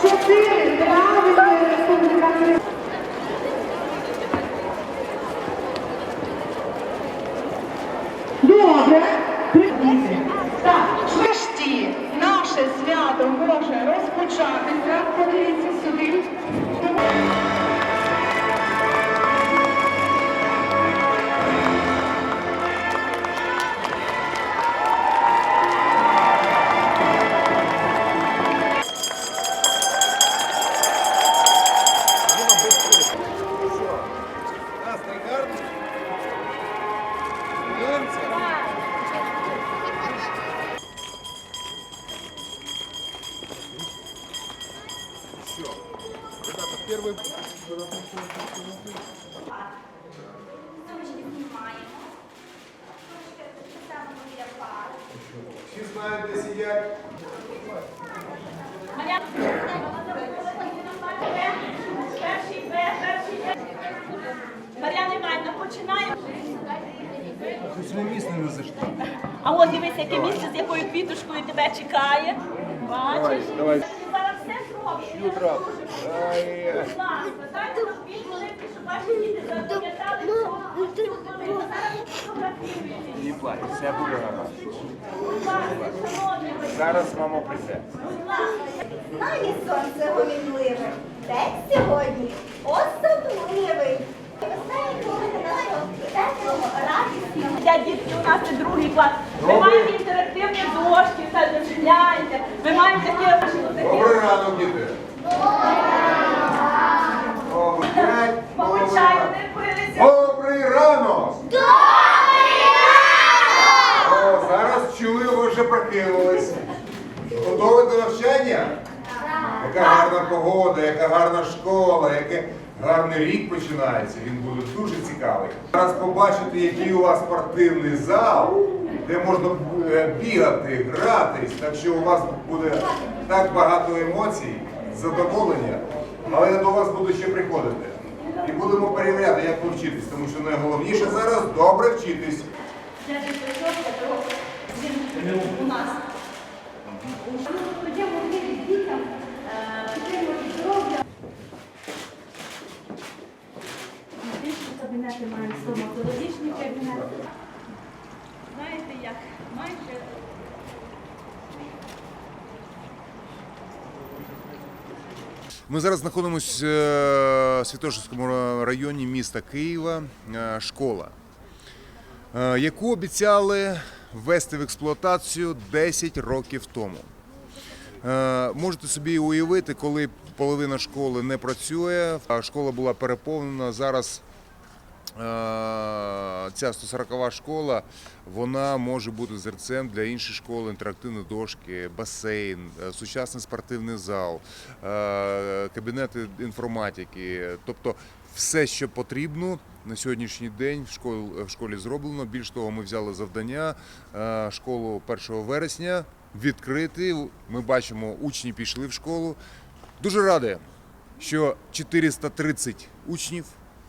Sofia, grave, Спеціально. Всі знають, де сидять. Перший перший. Мар'яна Іванівна, починаємо. Ми місце не зайшли. А от дивись, яке місце, з якою квіточкою тебе чекає. Бачиш? давай. Зараз все. Утро. Ай, Будь ласка, дайте нам дві щоб ваші діти запам'ятали цю цю. Зараз ми фотографіруємо. Не плач, все буде гарно. Будь ласка, шановні Зараз мама прийде. будь ласка. Сонце гомінливе. День сьогодні особливий. Ви знаєте, коли нашого теплого, радісного. Я дітки, у нас це другий клас. Ми маємо інтерактивні дошки, все гляньте. Ми маємо такі такі. Добрий ранок, діти. Добрий Добрий ранок. Добрий ранок! О, зараз чую, ви вже прокинулись. Готові до навчання? Яка гарна погода, яка гарна школа, який гарний рік починається. Він буде дуже цікавий. Зараз побачите, який у вас спортивний зал, де можна е, бігати, гратись. Так що у вас буде так багато емоцій, задоволення. Але я до вас буду ще приходити. І будемо перевіряти, як ви вчитесь, тому що найголовніше зараз добре вчитись. У нас. Дітям е, підтримувати здоров'я. Кабінети маємо стоматологічні кабінети. Знаєте як? Майже Ми зараз знаходимося в Святошинському районі міста Києва. е, Школа, е, яку обіцяли ввести в експлуатацію 10 років тому. Е, Можете собі уявити, коли половина школи не працює, а школа була переповнена. Зараз е, ця 140 школа вона може бути зерцем для інших школ, інтерактивні дошки, басейн, е, сучасний спортивний зал, е, кабінети інформатики. Тобто все, що потрібно на сьогоднішній день в школі, в школі зроблено. Більш того, ми взяли завдання е, школу 1 вересня відкрити. Ми бачимо, учні пішли в школу. Дуже радий, що 430 учнів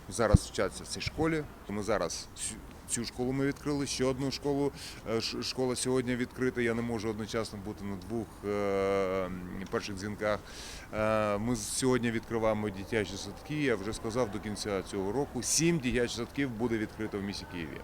зараз вчаться в цій школі. Ми зараз цю- школу ми відкрили, ще одну школу. е, Школа сьогодні відкрита. Я не можу одночасно бути на двох е, перших дзвінках. Е, Ми сьогодні відкриваємо дитячі садки. Я вже сказав до кінця цього року. Сім дитячих садків буде відкрито в місті Києві.